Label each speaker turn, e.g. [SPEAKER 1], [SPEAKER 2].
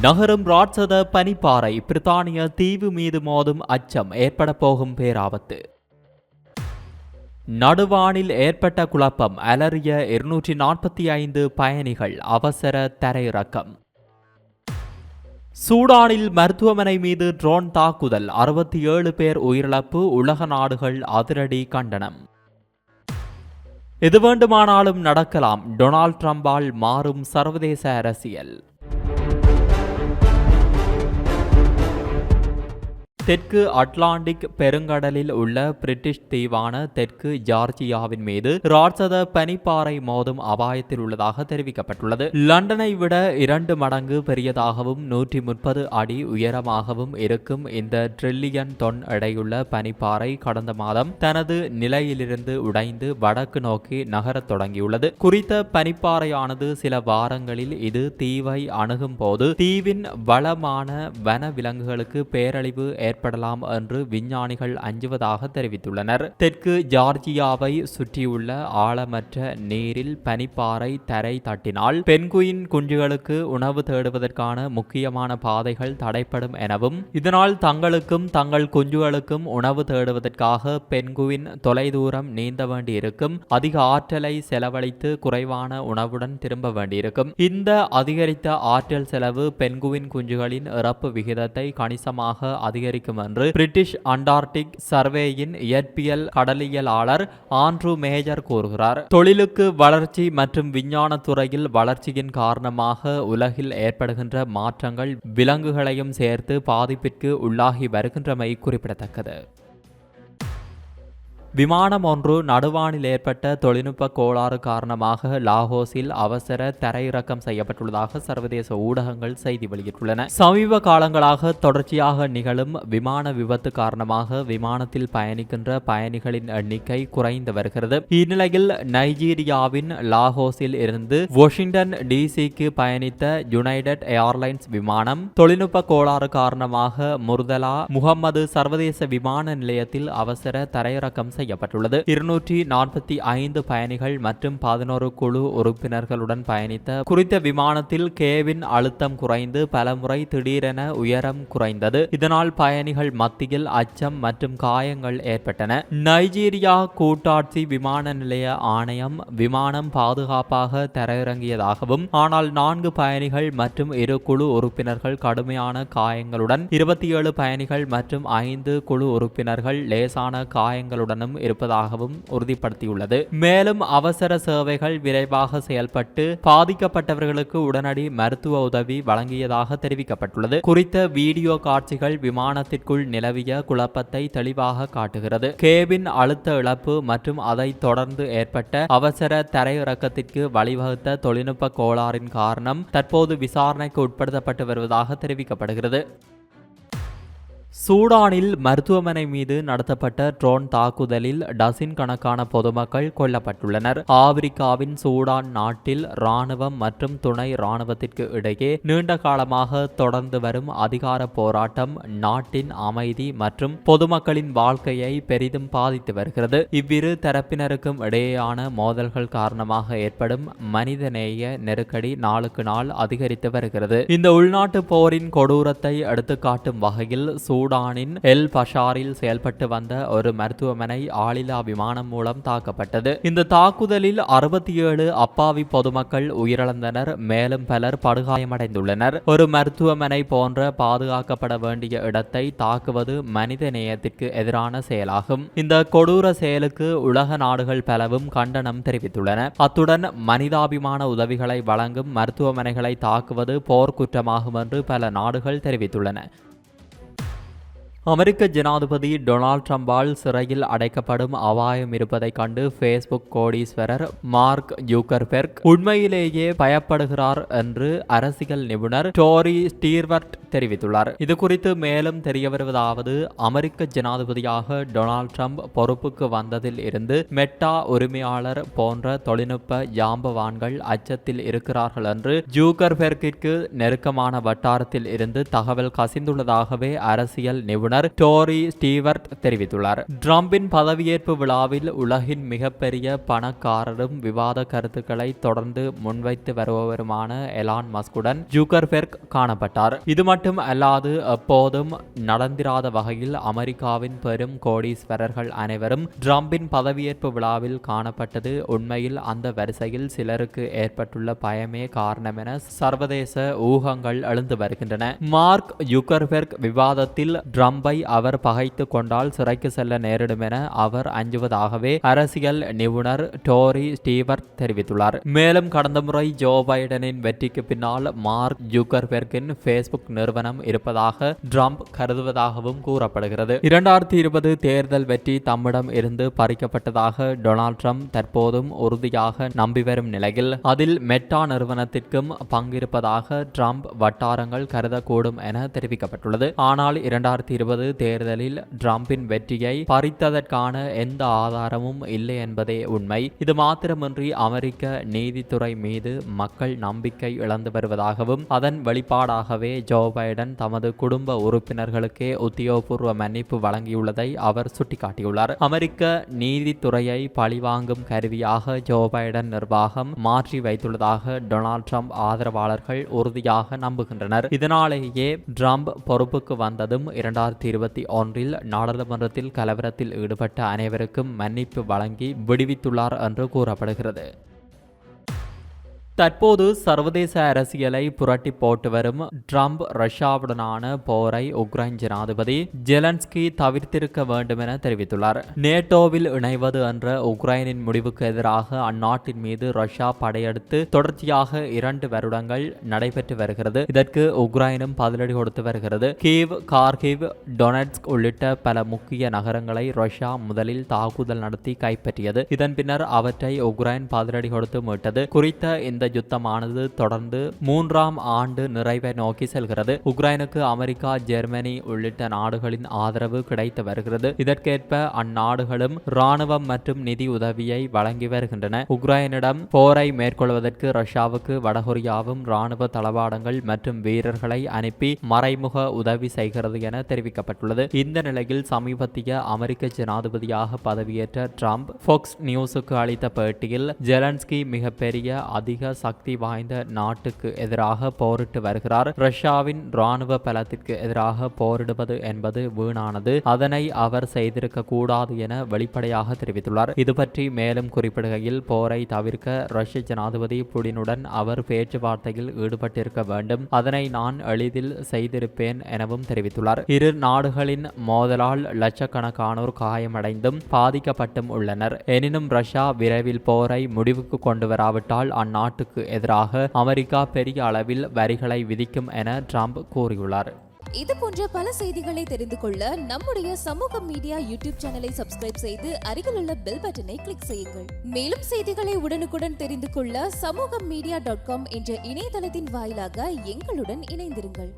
[SPEAKER 1] நகரும் ராட்சத பனிப்பாறை பிரித்தானிய தீவு மீது மோதும் அச்சம் ஏற்பட போகும் பேராபத்து. நடுவானில் ஏற்பட்ட குழப்பம் அலறிய இருநூற்றி நாற்பத்தி ஐந்து பயணிகள் அவசர தரையிறக்கம். சூடானில் மருத்துவமனை மீது ட்ரோன் தாக்குதல் அறுபத்தி ஏழு பேர் உயிரிழப்பு உலக நாடுகள் அதிரடி கண்டனம். எது வேண்டுமானாலும் நடக்கலாம் டொனால்ட் ட்ரம்பால் மாறும் சர்வதேச அரசியல். தெற்கு அட்லாண்டிக் பெருங்கடலில் உள்ள பிரிட்டிஷ் தீவான தெற்கு ஜார்ஜியாவின் மீது ராட்சத பனிப்பாறை மோதும் அபாயத்தில் உள்ளதாக தெரிவிக்கப்பட்டுள்ளது. லண்டனை விட இரண்டு மடங்கு பெரியதாகவும் நூற்றி முப்பது அடி உயரமாகவும் இருக்கும் இந்த ட்ரில்லியன் தொன் எடையுள்ள பனிப்பாறை கடந்த மாதம் தனது நிலையிலிருந்து உடைந்து வடக்கு நோக்கி நகரத் தொடங்கியுள்ளது. குறித்த பனிப்பாறையானது சில வாரங்களில் இது தீவை அணுகும் போது தீவின் வளமான வன விலங்குகளுக்கு பேரழிவு ஏற்படலாம் என்று விஞ்ஞானிகள் அஞ்சுவதாக தெரிவித்துள்ளனர். தெற்கு ஜார்ஜியாவை சுற்றியுள்ள ஆழமற்ற நீரில் பனிப்பாறை தரை தட்டினால் பென்குயின் குஞ்சுகளுக்கு உணவு தேடுவதற்கான முக்கியமான பாதைகள் தடைப்படும் எனவும் இதனால் தங்களுக்கும் தங்கள் குஞ்சுகளுக்கும் உணவு தேடுவதற்காக பென்குயின் தொலைதூரம் நீந்த வேண்டியிருக்கும். அதிக ஆற்றலை செலவழித்து குறைவான உணவுடன் திரும்ப வேண்டியிருக்கும். இந்த அதிகரித்த ஆற்றல் செலவு பென்குவின் குஞ்சுகளின் இறப்பு விகிதத்தை கணிசமாக அதிகரிக்க அதிகரிக்கும் என்று பிரிட்டிஷ் அண்டார்டிக் சர்வேயின் இயற்பியல் கடலியலாளர் ஆண்ட்ரூ மேஜர் கூறுகிறார் தொழிலுக்கு வளர்ச்சி மற்றும் விஞ்ஞான துறையில் வளர்ச்சியின் காரணமாக உலகில் ஏற்படுகின்ற மாற்றங்கள் விலங்குகளையும் சேர்த்து பாதிப்பிற்கு உள்ளாகி வருகின்றமை குறிப்பிடத்தக்கது. விமானம் ஒன்று நடுவானில் ஏற்பட்ட தொழில்நுட்ப கோளாறு காரணமாக லாகோஸில் அவசர தரையிறக்கம் செய்யப்பட்டுள்ளதாக சர்வதேச ஊடகங்கள் செய்தி வெளியிட்டுள்ளன. சமீப காலங்களாக தொடர்ச்சியாக நிகழும் விமான விபத்து காரணமாக விமானத்தில் பயணிக்கின்ற பயணிகளின் எண்ணிக்கை குறைந்து வருகிறது. இந்நிலையில் நைஜீரியாவின் லாகோஸில் இருந்து வாஷிங்டன் டிசிக்கு பயணித்த யுனைடெட் ஏர்லைன்ஸ் விமானம் தொழில்நுட்ப கோளாறு காரணமாக முர்தலா முகம்மது சர்வதேச விமான நிலையத்தில் அவசர தரையிறக்கம் செய்ய செய்யப்பட்டுள்ளது இருநூற்றி நாற்பத்தி ஐந்து பயணிகள் மற்றும் பதினோரு குழு உறுப்பினர்களுடன் பயணித்த குறித்த விமானத்தில் கேவின் அழுத்தம் குறைந்து பலமுறை திடீரென உயரம் குறைந்தது. இதனால் பயணிகள் மத்தியில் அச்சம் மற்றும் காயங்கள் ஏற்பட்டன. நைஜீரியா கூட்டாட்சி விமான நிலைய ஆணையம் விமானம் பாதுகாப்பாக தரையிறங்கியதாகவும் ஆனால் நான்கு பயணிகள் மற்றும் இரு குழு உறுப்பினர்கள் கடுமையான காயங்களுடன் இருபத்தி ஏழு பயணிகள் மற்றும் ஐந்து குழு உறுப்பினர்கள் லேசான காயங்களுடனும் இருப்பதாகவும் உறுதிப்படுத்தியுள்ளது. மேலும் அவசர சேவைகள் விரைவாக செயல்பட்டு பாதிக்கப்பட்டவர்களுக்கு உடனடி மருத்துவ உதவி வழங்கியதாக தெரிவிக்கப்பட்டுள்ளது. குறித்த வீடியோ காட்சிகள் விமானத்திற்குள் நிலவிய குழப்பத்தை தெளிவாக காட்டுகிறது. கேபின் அழுத்த இழப்பு மற்றும் அதை தொடர்ந்து ஏற்பட்ட அவசர தரையிறக்கத்திற்கு வழிவகுத்த தொழில்நுட்ப கோளாறின் காரணம் தற்போது விசாரணைக்கு உட்படுத்தப்பட்டு வருவதாக தெரிவிக்கப்படுகிறது. சூடானில் மருத்துவமனை மீது நடத்தப்பட்ட ட்ரோன் தாக்குதலில் டசின் கணக்கான பொதுமக்கள் கொல்லப்பட்டுள்ளனர். ஆப்பிரிக்காவின் சூடான் நாட்டில் ராணுவம் மற்றும் துணை ராணுவத்திற்கு இடையே நீண்ட காலமாக தொடர்ந்து வரும் அதிகார போராட்டம் நாட்டின் அமைதி மற்றும் பொதுமக்களின் வாழ்க்கையை பெரிதும் பாதித்து வருகிறது. இவ்விரு தரப்பினருக்கும் இடையேயான மோதல்கள் காரணமாக ஏற்படும் மனிதநேய நெருக்கடி நாளுக்கு நாள் அதிகரித்து வருகிறது. இந்த உள்நாட்டு போரின் கொடூரத்தை எடுத்துக்காட்டும் வகையில் சூடான் சூடானின் எல் பஷாரில் செயல்பட்டு வந்த ஒரு மருத்துவமனை ஆளில்லா விமானம் மூலம் தாக்கப்பட்டது. இந்த தாக்குதலில் அறுபத்தி ஏழு அப்பாவி பொதுமக்கள் உயிரிழந்தனர். மேலும் பலர் படுகாயமடைந்துள்ளனர். ஒரு மருத்துவமனை போன்ற பாதுகாக்கப்பட வேண்டிய இடத்தை தாக்குவது மனித நேயத்திற்கு எதிரான செயலாகும். இந்த கொடூர செயலுக்கு உலக நாடுகள் பலவும் கண்டனம் தெரிவித்துள்ளன. அத்துடன் மனிதாபிமான உதவிகளை வழங்கும் மருத்துவமனைகளை தாக்குவது போர்க்குற்றமாகும் என்று பல நாடுகள் தெரிவித்துள்ளன. அமெரிக்க ஜனாதிபதி டொனால்ட் ட்ரம்பால் சிறையில் அடைக்கப்படும் அபாயம் இருப்பதைக் கண்டு ஃபேஸ்புக் கோடீஸ்வரர் மார்க் ஜூக்கர்பெர்க் உண்மையிலேயே பயப்படுகிறார் என்று அரசியல் நிபுணர் டோரி ஸ்டீர்வர்ட் தெரிவித்துள்ளார். இது குறித்து மேலும் தெரிய வருவதாவது அமெரிக்க ஜனாதிபதியாக டொனால்ட் ட்ரம்ப் பொறுப்புக்கு வந்ததில் இருந்து மெட்டா உரிமையாளர் போன்ற தொழில்நுட்ப ஜாம்பவான்கள் அச்சத்தில் இருக்கிறார்கள் என்று ஜூக்கர்பெர்க்கிற்கு நெருக்கமான வட்டாரத்தில் இருந்து தகவல் கசிந்துள்ளதாகவே அரசியல் நிபுணர் நிபுணர் டோரி ஸ்டீவர்ட் தெரிவித்துள்ளார். ட்ரம்பின் பதவியேற்பு விழாவில் உலகின் மிகப்பெரிய பணக்காரரும் விவாத கருத்துக்களை தொடர்ந்து முன்வைத்து வருபவருமான எலான் மஸ்குடன் ஜூக்கர்பெர்க் காணப்பட்டார். இது மட்டும் அல்லாது எப்போதும் நடந்திராத வகையில் அமெரிக்காவின் பெரும் கோடீஸ்வரர்கள் அனைவரும் ட்ரம்பின் பதவியேற்பு விழாவில் காணப்பட்டது உண்மையில் அந்த வரிசையில் சிலருக்கு ஏற்பட்டுள்ள பயமே காரணம் என சர்வதேச ஊகங்கள் எழுந்து வருகின்றன. மார்க் யுக்கர்பெர்க் விவாதத்தில் டிரம்ப் அவர் பகைத்து கொண்டால் சிறைக்கு செல்ல நேரிடும் என அவர் அஞ்சுவதாகவே அரசியல் நிபுணர் டோரி ஸ்டீவர்ட் தெரிவித்துள்ளார். மேலும் கடந்த முறை ஜோ பைடனின் வெற்றிக்கு பின்னால் மார்க் ஜூக்கர்பெர்கின் ஃபேஸ்புக் நிறுவனம் இருப்பதாக ட்ரம்ப் கருதுவதாகவும் கூறப்படுகிறது. இரண்டாயிரத்தி இருபது தேர்தல் வெற்றி தம்மிடம் இருந்து பறிக்கப்பட்டதாக டொனால்ட் ட்ரம்ப் தற்போதும் உறுதியாக நம்பி வரும் நிலையில் அதில் மெட்டா நிறுவனத்திற்கும் பங்கிருப்பதாக ட்ரம்ப் வட்டாரங்கள் கருதக்கூடும் என தெரிவிக்கப்பட்டுள்ளது. ஆனால் இரண்டாயிரத்தி இருபது தேர்தலில் டிரம்பின் வெற்றியை பறித்ததற்கான எந்த ஆதாரமும் இல்லை என்பதே உண்மை. இது மாத்திரமின்றி அமெரிக்க நீதித்துறை மீது மக்கள் நம்பிக்கை இழந்து வருவதாகவும் அதன் வெளிப்பாடாகவே ஜோ பைடன் தமது குடும்ப உறுப்பினர்களுக்கே உத்தியோகபூர்வ மன்னிப்பு வழங்கியுள்ளதை அவர் சுட்டிக்காட்டியுள்ளார். அமெரிக்க நீதித்துறையை பழிவாங்கும் கருவியாக ஜோ பைடன் நிர்வாகம் மாற்றி வைத்துள்ளதாக டொனால்ட் ட்ரம்ப் ஆதரவாளர்கள் உறுதியாக நம்புகின்றனர். இதனாலேயே ட்ரம்ப் பொறுப்புக்கு வந்ததும் இரண்டாயிரத்தி இருபத்தி ஒன்றில் நாடாளுமன்றத்தில் கலவரத்தில் ஈடுபட்ட அனைவருக்கும் மன்னிப்பு வழங்கி விடுவித்துள்ளார் என்று கூறப்படுகிறது. தற்போது சர்வதேச அரசியலை புரட்டி போட்டு வரும் ட்ரம்ப் ரஷ்யாவுடனான போரை உக்ரைன் ஜனாதிபதி ஜெலன்ஸ்கி தவிர்த்திருக்க வேண்டும் என தெரிவித்துள்ளார். நேட்டோவில் இணைவது என்ற உக்ரைனின் முடிவுக்கு எதிராக அந்நாட்டின் மீது ரஷ்யா படையெடுத்து தொடர்ச்சியாக இரண்டு வருடங்கள் நடைபெற்று வருகிறது. இதற்கு உக்ரைனும் பதிலடி கொடுத்து வருகிறது. கீவ் கார்கிவ் டொனட்ஸ்க் உள்ளிட்ட பல முக்கிய நகரங்களை ரஷ்யா முதலில் தாக்குதல் நடத்தி கைப்பற்றியது. இதன் பின்னர் அவற்றை உக்ரைன் பதிலடி கொடுத்து மீட்டது. குறித்த இந்த யுத்தமானது தொடர்ந்து மூன்றாம் ஆண்டு நிறைவை நோக்கி செல்கிறது. உக்ரைனுக்கு அமெரிக்கா ஜெர்மனி உள்ளிட்ட நாடுகளின் ஆதரவு கிடைத்து வருகிறது. இதற்கேற்ப அந்நாடுகளும் ராணுவம் மற்றும் நிதி உதவியை வழங்கி வருகின்றன. உக்ரைனிடம் போரை மேற்கொள்வதற்கு ரஷ்யாவுக்கு வடகொரியாவும் ராணுவ தளவாடங்கள் மற்றும் வீரர்களை அனுப்பி மறைமுக உதவி செய்கிறது என தெரிவிக்கப்பட்டுள்ளது. இந்த நிலையில் சமீபத்திய அமெரிக்க ஜனாதிபதியாக பதவியேற்ற ட்ரம்ப் ஃபோக்ஸ் நியூஸுக்கு அளித்த பேட்டியில் ஜெலன்ஸ்கி மிகப்பெரிய அதிக சக்தி வாய்ந்த நாட்டுக்கு எதிராக போரிட்டு வருகிறார். ரஷ்யாவின் ராணுவ பலத்திற்கு எதிராக போரிடுவது என்பது வீணானது. அதனை அவர் செய்திருக்க கூடாது என வெளிப்படையாக தெரிவித்துள்ளார். இது பற்றி மேலும் குறிப்பிடுகையில் போரை தவிர்க்க ரஷ்ய ஜனாதிபதி புடினுடன் அவர் பேச்சுவார்த்தையில் ஈடுபட்டிருக்க வேண்டும். அதனை நான் எளிதில் செய்திருப்பேன் எனவும் தெரிவித்துள்ளார். இரு நாடுகளின் மோதலால் லட்சக்கணக்கானோர் காயமடைந்தும் பாதிக்கப்பட்டும் உள்ளனர். எனினும் ரஷ்யா விரைவில் போரை முடிவுக்கு கொண்டு வராவிட்டால் அந்நாட்டுக்கு எதிராக அமெரிக்கா பெரிய அளவில் வரிகளை விதிக்கும் என ட்ரம்ப் கூறியுள்ளார்.
[SPEAKER 2] இது போன்ற பல செய்திகளை தெரிந்து கொள்ள நம்முடைய சமூக மீடியா யூடியூப் சேனலை சப்ஸ்கிரைப் செய்து அருகில் உள்ள பெல் பட்டனை கிளிக் செய்யுங்கள். மேலும் செய்திகளை உடனுக்குடன் தெரிந்து கொள்ள சமூக மீடியா டாட் காம் என்ற இணையதளத்தின் வாயிலாக எங்களுடன் இணைந்திருங்கள்.